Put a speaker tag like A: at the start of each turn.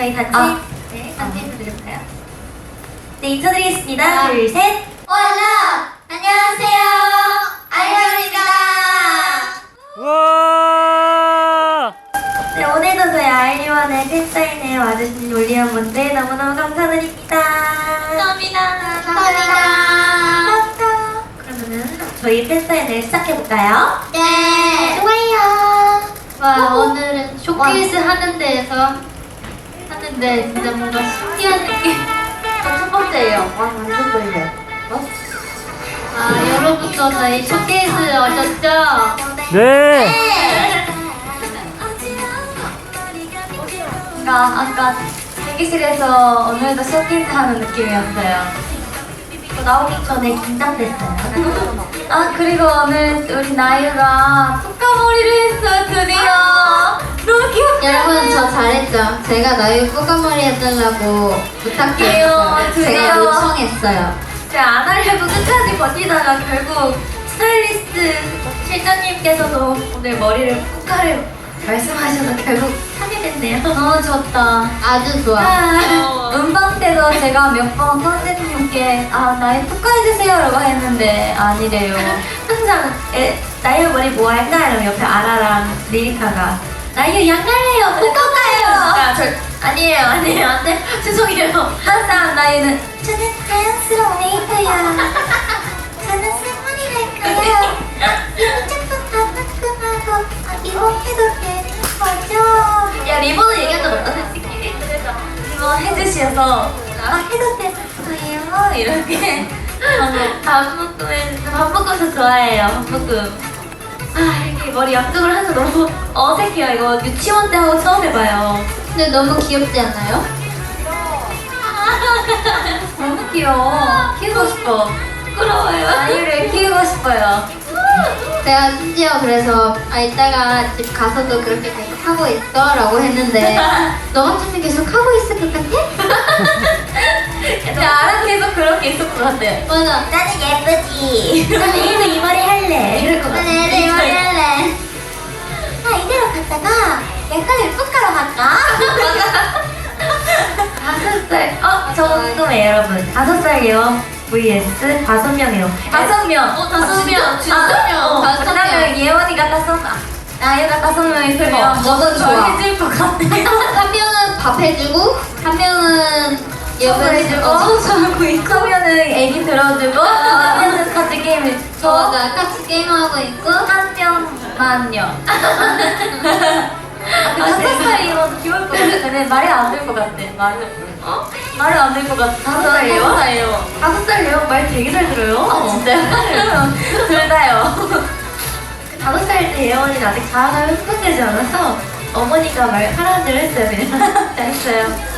A: 저희 단체
B: 아.
A: 네 단체 인사드릴까요? 네 인사드리겠습니다.
B: 아.
A: 둘 셋.
B: 원라 안녕하세요 아이유입니다
C: 와!
A: 네 오늘도 저희 아이리원의 팬사인회 와주신 올리언분들 너무너무 감사드립니다.
B: 감사합니다
A: 감사합니다. 그러면은 저희 팬사인회 시작해볼까요?
B: 네
A: 좋아요.
B: 와 오늘은 쇼케이스 하는 데에서 하는데 진짜 뭔가 신기한 느낌 첫 번째예요
A: 와 완전 떨려.
B: 아 여러분도 저희 쇼케이스 오셨죠?
C: 네!
B: 아까 아까 대기실에서 오늘도 쇼케이스 하는 느낌이었어요
A: 저 나오기 전에 긴장됐어요.
B: 아 그리고 오늘 우리 나유가 푸까머리를 했어요 드디어
D: 여러분 저 잘했죠? 제가 나유 꼬까머리 해달라고 부탁드렸어요.
B: 드디어.
D: 제가 요청했어요.
A: 제가 안 하려고 끝까지 버티다가 결국 스타일리스트 실장님께서도 오늘 머리를 푸카를 말씀하셔서 결국 하게 됐네요.
B: 너무 좋다
D: 아주 좋아.
B: 아, 음방 때도 제가 몇 번 선생님께 아 나유 푸까 해주세요라고 했는데 아니래요
A: 항상 에, 나유 머리 뭐 할까? 이러면 옆에 아라랑 리리카가 나유 양갈래요, 푸카가요. 아, 저 아니에요, 아니에요, 안 돼 죄송해요.
B: 항상 나유는
A: 저는 자연스러운 메이크야. 저는 생머리 할 거야. 이거 조금 반만큼하고 이거 해도 되는 거죠? 야적 없다 솔직히. 리본 해주셔서 아 해도 되는 거예요? 이렇게 반묶음에 반묶음도 좋아해요. 반묶음. 아 이렇게 머리 하는 거 너무 어색해요. 이거 유치원 때 하고 처음 해봐요.
D: 근데 너무 귀엽지 않나요?
B: 너무 귀여워 키우고 싶어
A: 부끄러워요.
B: 나유를 키우고 싶어요
D: 제가 심지어 그래서 아 이따가 집 가서도 그렇게 계속 하고 있어 라고 했는데 너 같으면 계속 하고 있을 것 같아?
B: 근데 아랑 계속 그렇게 있을 것 같아요
D: 맞아.
A: 나는 예쁘지. 나도 이 머리 할래. 이럴 것 같아.
D: 네, 네,
A: 갔다가 약간 푸카로 갈까?
B: 다섯 살
A: 어, 저 궁금해 여러분. 다섯 살이요. vs 다섯 명이요.
B: 다섯 명 어, 다섯 명 진짜요
A: 어,
B: 다섯
A: 그러면
B: 명
A: 예원이가 다섯 명.
B: 나유가 다섯 명 있으면
D: 어, 너무 좋아.
B: 해줄 것 같아
D: 한 명은 밥 해주고 한 명은
B: 청소해주고
D: 어, 청소하고 있고.
B: 그러면은 애기 들어주고 하면은 같이 게임을
D: 저 맞아. 같이 게임하고 있고.
B: 한 명만요.
A: 아,
B: 다섯 살이면 귀여울 것 같아. 근데 말이 안 될 것 같아. 말을. 어? 말을 안 될 것 같아. 다섯 살이요? 다섯 살이요?
A: 다섯 살이요? 말 되게 잘 들어요.
B: 아 진짜요? 둘 다요.
A: 다섯 살 때 예원이는 아직 자아가 흡수되지 않아서 어머니가 말 하라는 대로 했어요 그냥.
B: 됐어요